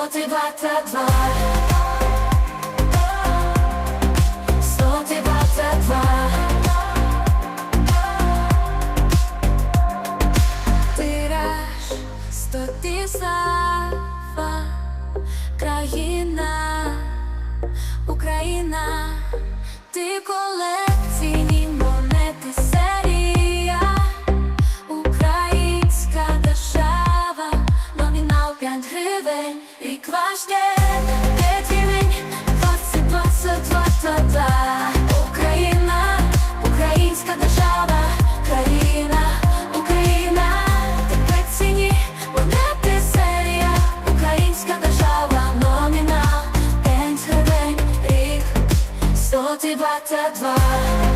Соти двадцять два. Соти двадцять два. Тираж. 5 гривень, рік ваш день, 5 рівень, 20, 20, 22. Україна, Українська держава, країна, Україна, тепер ціні, монети серія, Українська держава, номінал, 5 гривень, рік, 122.